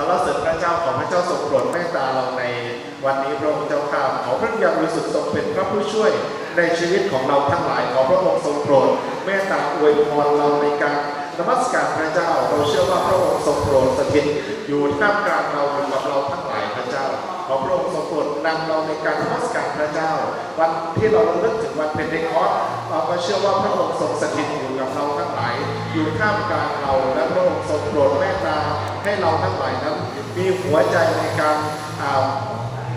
รรเสริญพระเจ้าขอพระเจ้าทรงโปรดเมตตาเราในวันนี้พระองค์เจ้าข้าขอพระยาบริสุทธิ์ทรงเป็นพระผู้ช่วยในชีวิตของเราทั้งหลายขอพระองค์ทรงโปรดเมตตาอวยพรเราในการนมัสการพระเจ้าเราเชื่อว่าพระองค์ทรงโปรดสถิตอยู่ท่ามกลางเราอยู่กับเราทั้งหลายพระเจ้าขอพระองค์ทรงโปรดนำเราในการนมัสการพระเจ้า วันที่เราระลึกถึงวันเป็นเดคอสเราก็เชื่อว่าพระองค์ทรงสถิตอยู่กับเราทั้งหลาย อยู่ท่ามกลางเราและพระองค์ทรงโปรดเมตตาให้เราทั้งหลายนั้นมีหัวใจในการอ่า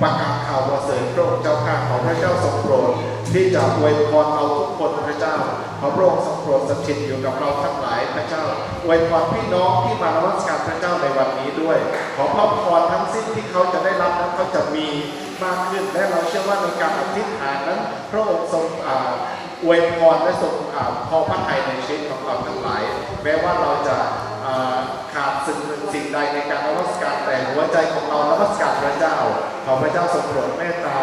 ประกาศข่าวประเสริฐพระองค์เจ้าข้าของพระเจ้าทรงโปรดที่จะอวยพรเราทุกคนพระเจ้าขอพระองค์ทรงโปรดสถิตอยู่กับเราทั้งหลายพระเจ้าอวยพรพี่น้องที่มานมัสการพระเจ้าในวันนี้ด้วย ขอพระพรทั้งสิ้นที่เขาจะได้รับนั้นเขาจะมีมากขึ้นและเราเชื่อว่าในการอธิษฐานนั้น พระองค์ทรง อวยพรและทรงอ่าพอพระทัยในชีวิตของเราทั้งหลาย แม้ว่าเราจะขาดสิ่งสิ่งใดในการนมัสการแต่หัวใจของเรานมัสการพระเจ้า ขอพระเจ้าทรงโปรดเมตตา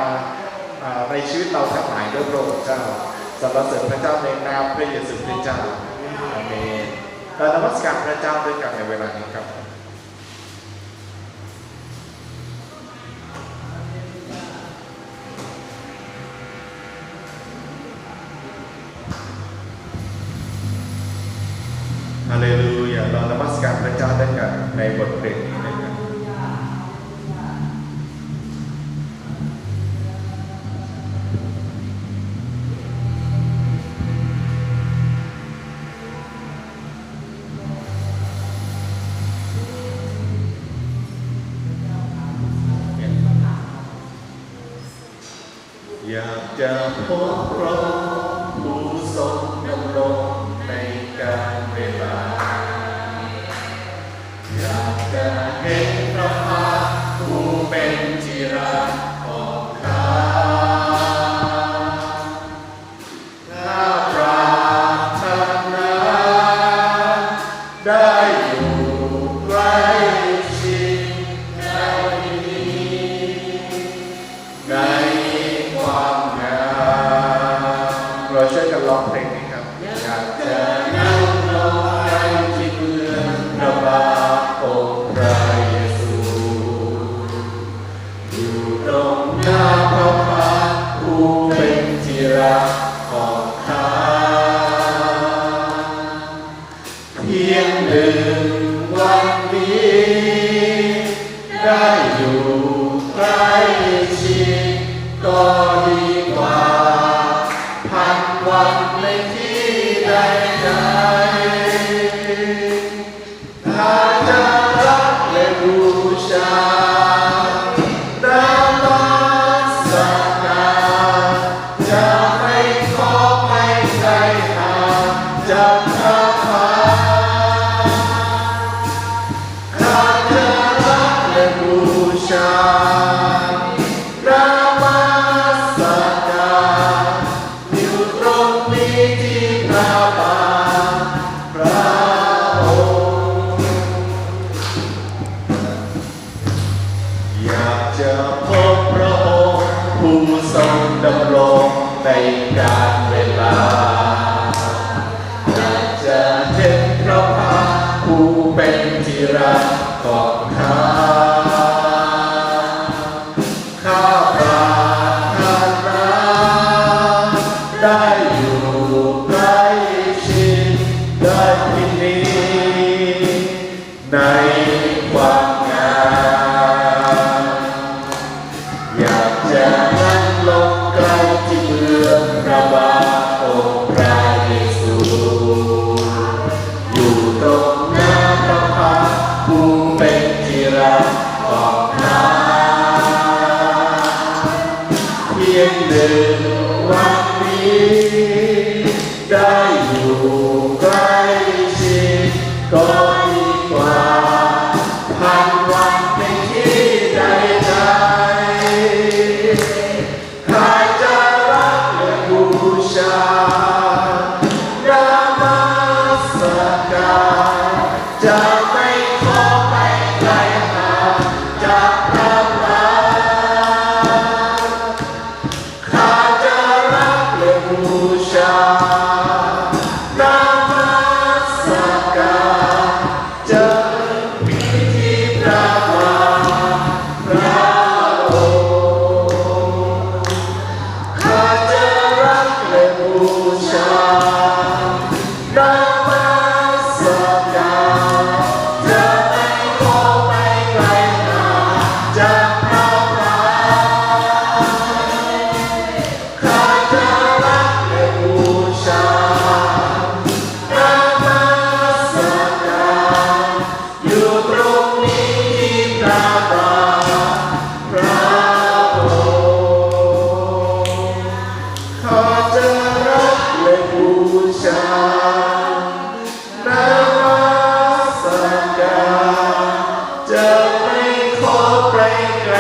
อ่าในชีวิตเราทั้งหลายด้วยพระองค์เจ้าสรรเสริญพระเจ้าในนามพระเยซูคริสต์เจ้าอาเมนเรานมัสการพระเจ้าด้วยกันในเวลานี้ครับ ในบทเพลงนี้ด้วยกันอยากจะพบ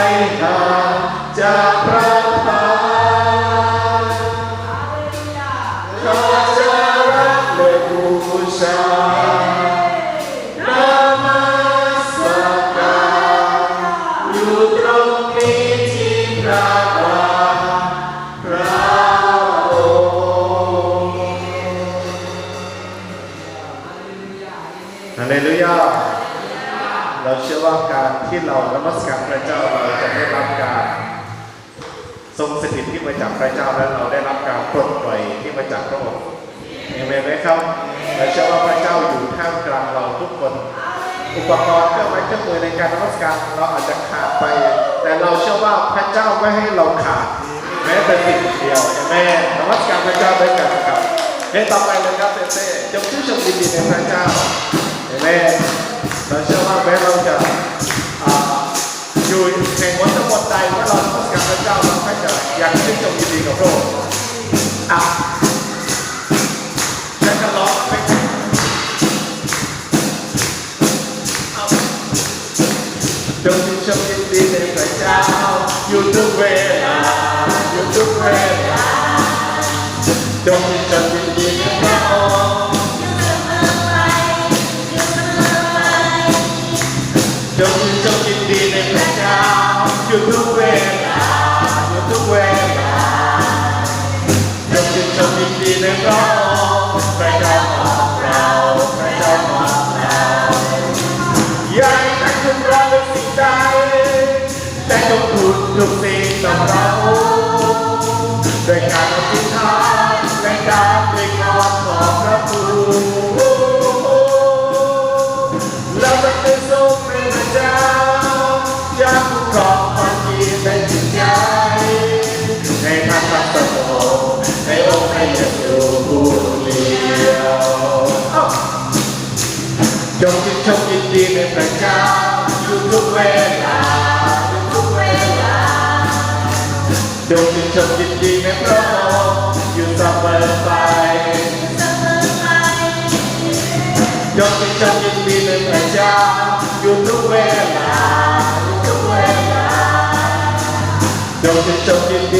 ไกลห่างจะพระ จากพระเจ้าและเราได้รับการปลดปล่อยที่มาจากพระองค์เอเมนไหมครับเราเชื่อว่าพระเจ้าอยู่ท่ามกลางเราทุกคน อุปกรณ์เครื่องไม้เครื่องมือในการนมัสการเราอาจจะขาดไป แต่เราเชื่อว่าพระเจ้าไม่ให้เราขาด แม้แต่สิ่งเดียวเอเมนนมัสการพระเจ้าด้วยกันครับเพลงต่อไปเลยครับเต้เต้จงชื่นชมยินดีในพระเจ้าเอเมนเราเชื่อว่าแม้เราจะอยู่ในวั ใดเมื่อเรานมัสการพระเจ้าเราก็จะอยากชื่นชมยินดีกับพระองค์อะฉันจะร้องเพลงเอาจงชื่นชมยินดีในพระเจ้าอยู่ทุกเวลาอยู่ทุกเวลาจงชื่นชม อยู่ทุกเวลาอยู่ทุกเวลาจงจงยินดีในพร จงยินดีในประจ้าอยู่ทุกเวลาทุกเวลายกเป็นจงยินดี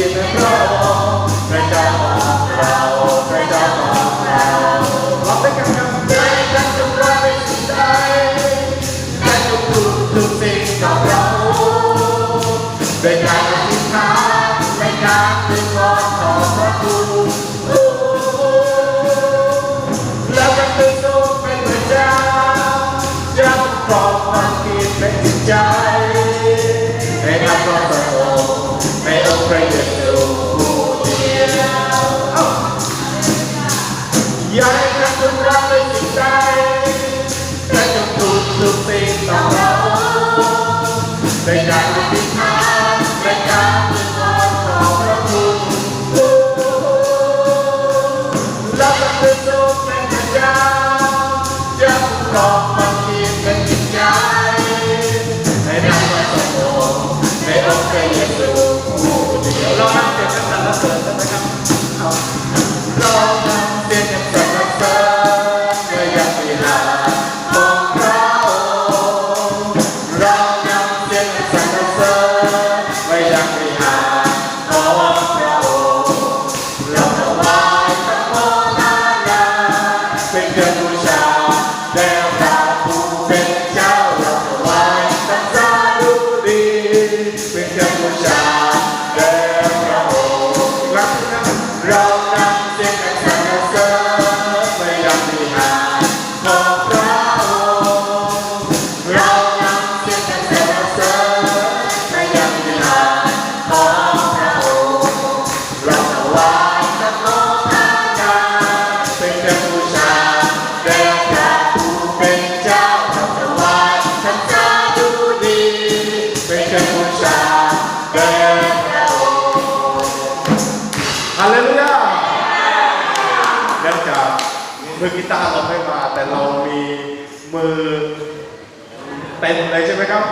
เต็มเลยใช่ไหมครับ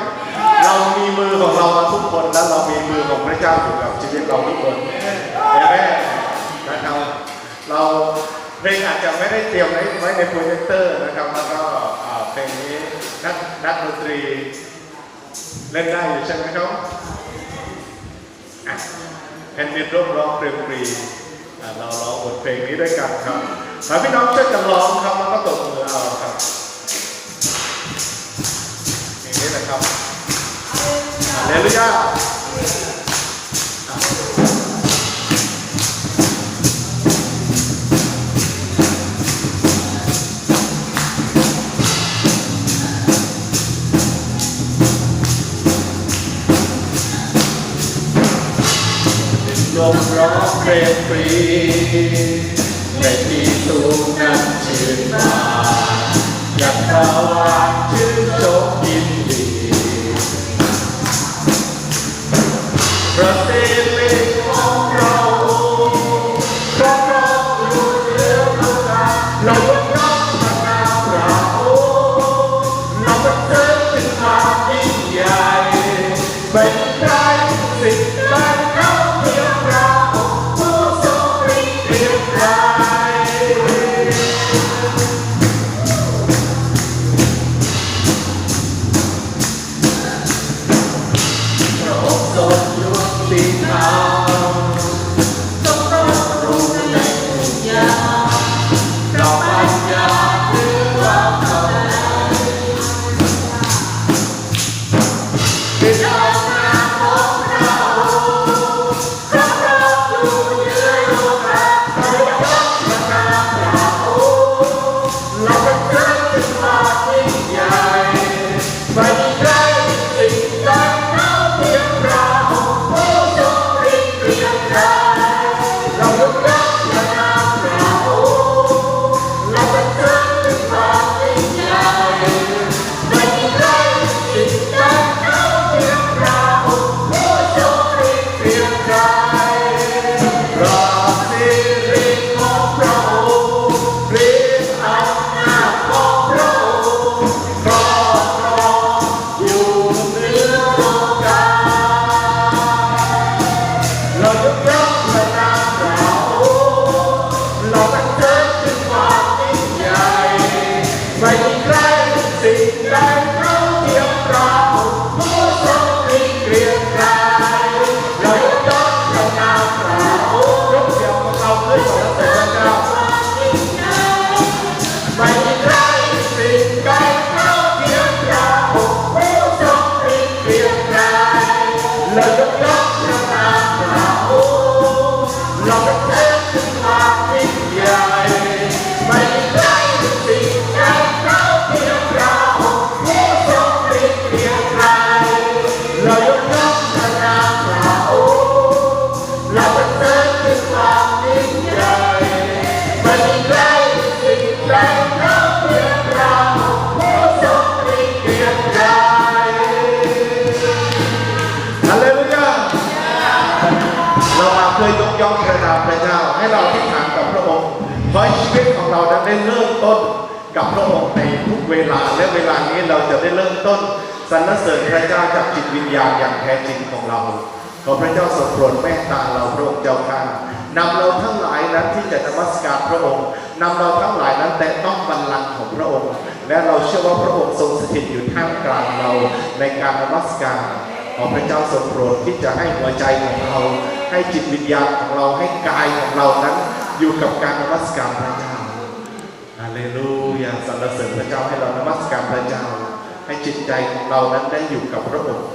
เรามีมือของเราทุกคนและเรามีมือของพระเจ้าอยู่กับชีวิตเราทุกคนเห็นไหมนะครับเราเพลงอาจจะไม่ได้เตรียมไว้ไว้ในโปรเจคเตอร์นะครับแล้วก็อ่าเพลงนี้นักนักดนตรี เล่นได้อยู่ใช่ไหมครับแผ่นดินร่มร้องเพลงฟรีอะเราร้องบทเพลงนี้ด้วยกันครับถ้าพี่น้องช่วยกันร้องครับแล้วก็ตบมือเอาครับ ฮาเลลูยาลมร้องเพลง ร สิ่ง ย่องพระนามพระเจ้า ให้เราที่ฐานกับพระองค์ขอให้ชีวิตของเรานั้นได้เริ่มต้นกับพระองค์ในทุกเวลาและเวลานี้เราจะได้เริ่มต้นสรรเสริญพระเจ้าจากจิตวิญญาณอย่างแท้จริงของเราขอพระเจ้าทรงโปรดเมตตาเราพระองค์เจ้าข้านำเราทั้งหลายนั้นที่จะนมัสการพระองค์นำเราทั้งหลายนั้นแต่ต้องบัลลังก์ของพระองค์ และเราเชื่อว่าพระองค์ทรงสถิตอยู่ท่ามกลางเราในการนมัสการ ขอพระเจ้าทรงโปรดที่จะให้หัวใจของเรา ให้จิตวิญญาณของเราให้กายของเรานั้น อยู่กับการนมัสการพระเจ้าฮาเลลูยาสรรเสริญพระเจ้าให้เรานมัสการพระเจ้า ให้จิตใจของเรานั้นได้อยู่กับพระองค์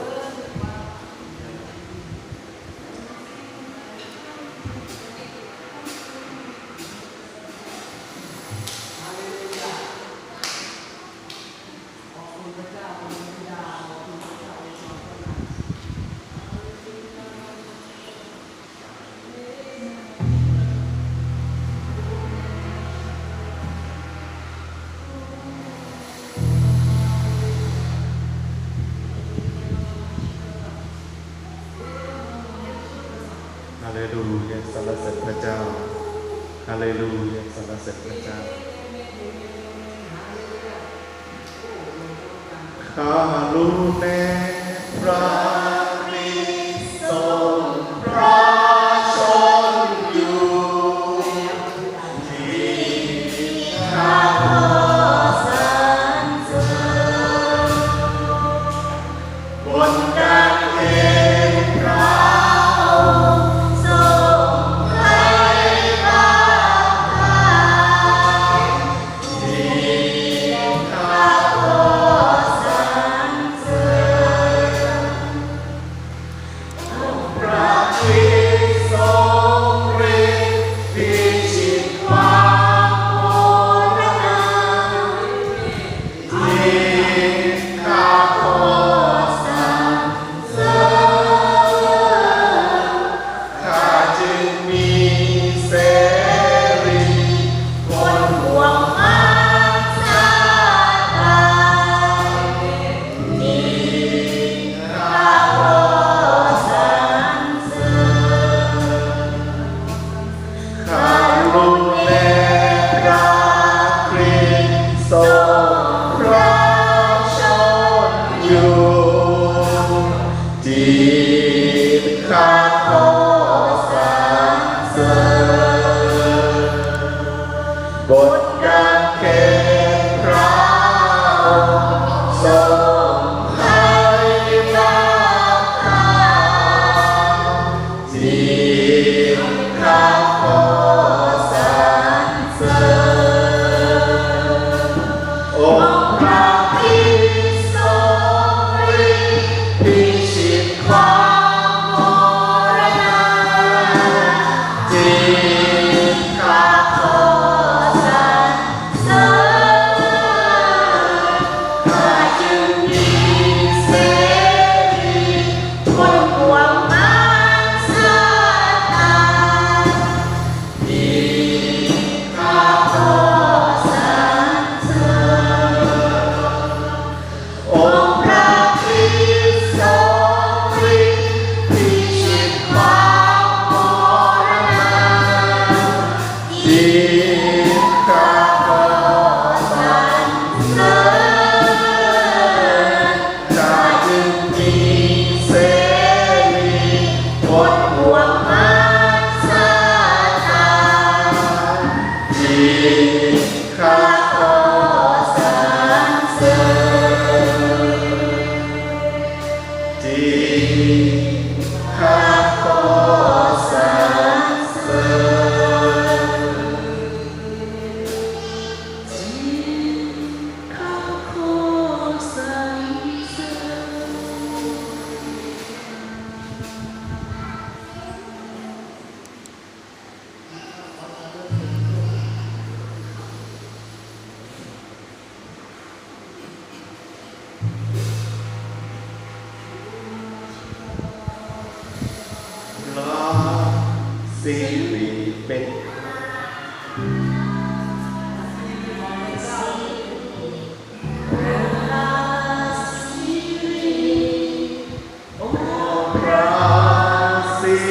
ลูยาสรรเสริญพระเจ้าฮาเลลูยาสรรเสริญพระเจ้าข้ารู้แม่พระ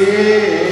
สิ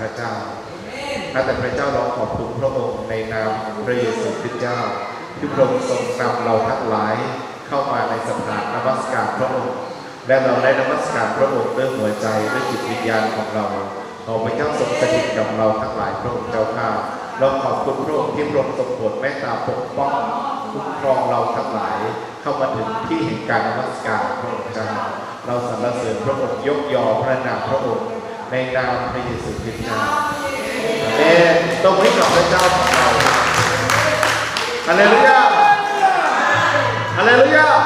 พระเจ้าข้าแต่พระเจ้าเราขอบคุณพระองค์ในนามพระเยซูคริสต์เจ้า ที่พระองค์ทรงนำเราทั้งหลายเข้ามาในสถานนมัสการพระองค์ และเราได้นมัสการพระองค์ด้วยหัวใจด้วยจิตวิญญาณของเราขอพระเจ้าทรงสถิตกับเราทั้งหลายพระองค์เจ้าข้าเราขอบคุณพระองค์ที่พระองค์ทรงโปรดแม่ตาปกป้องคุ้มครองเราทั้งหลาย เข้ามาถึงที่แห่งการนมัสการพระองค์เจ้าเราสรรเสริญพระองค์ยกยอพระนามพระองค์ ในดาวพระเยซูคริสต์นะเมนตรงนี้กับพระเจ้าของเราฮาเลลูยาฮาเลลูยา